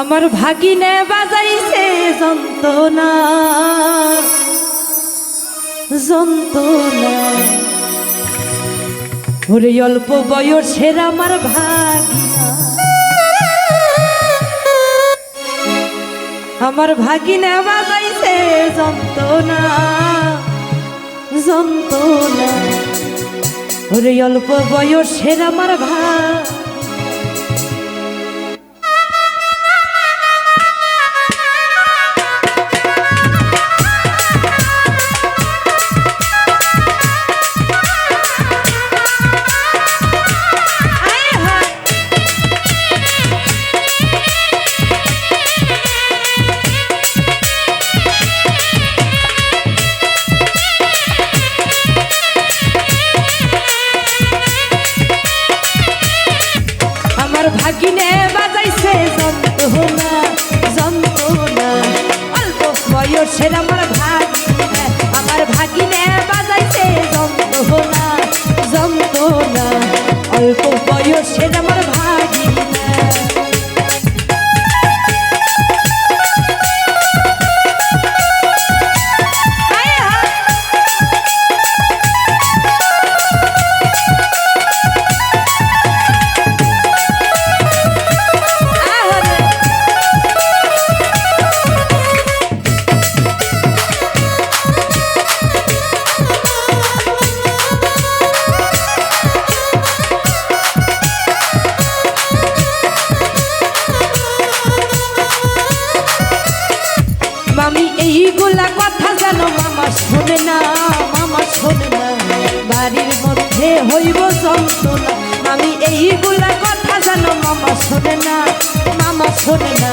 আমার ভাগিনে বাজাইছে যন্ত্রণা। যন্ত্রণা। ওরে অল্প বয়সের আমার ভাগিনা। আমার ভাগিনে বাজাইছে যন্ত্রণা। যন্ত্রণা। ওরে অল্প বয়সের আমার ভাগ ভাগিনে বাজাইছে আমার ভাগিনে আমার ভাগিনে বাজাইছে যন্ত্রণা যন্ত্রণা অল্প বয়সের আমার বাড়ির মধ্যে হইব যন্ত্রণা। মামি এইগুলা কথা মামা শোনে না, মামা শোনে না।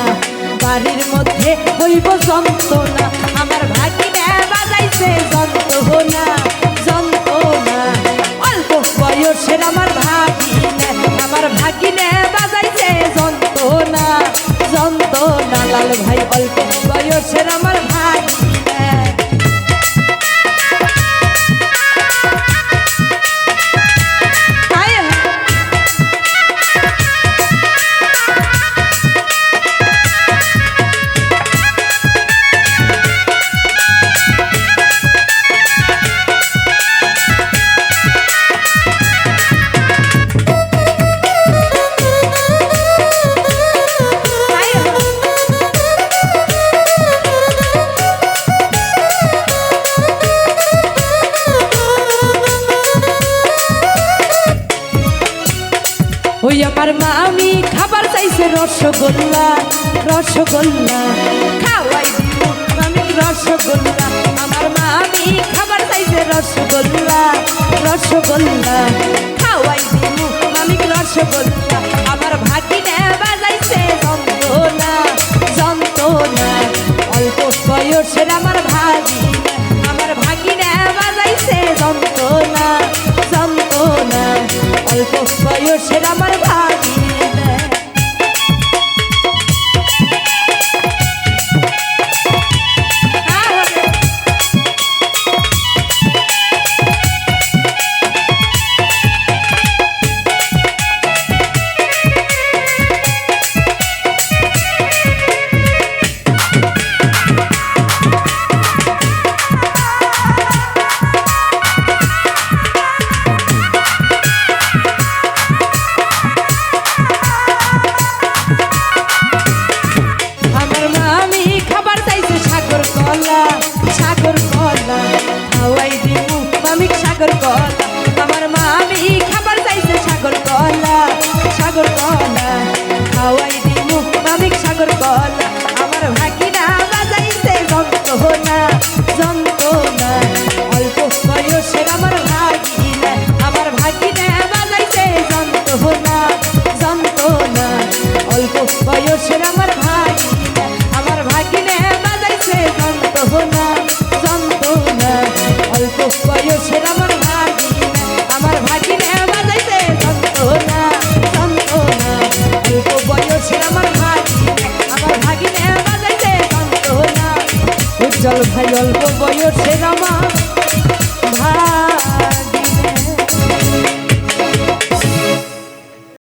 বাড়ির মধ্যে হইব যন্ত্রণা। আমার ভাগিনে বাজাইছে যন্ত্রণা যন্ত্রণা। অল্প বয়সের আমার ভাগিনে আমার ভাগিনে বাজাইছে যন্ত্রণা যন্ত্রণা। লাল ভাই, অল্প বয়সের আমার ওই আমার মামি খাবার চাইছে রসগোল্লা রসগোল্লা। খাওয়াই মামি রসগোল্লা। আমার মামি খাবার চাইছে রসগোল্লা রসগোল্লা। খাওয়াই মামি রসগোল্লা। আমার ভাগিনে বাজাইছে যন্ত্রণা যন্ত্রণা। অল্প বয়সের আমার ভাগিনে আমার ভাগিনে বাজাইছে যন্ত্রণা যন্ত্রণা। অল্প বয়সের আমার মামি খাবার চাইছে সাগর কলা সাগর কলা উজ্জ্বল ভাই অল্প বয়সের আমার।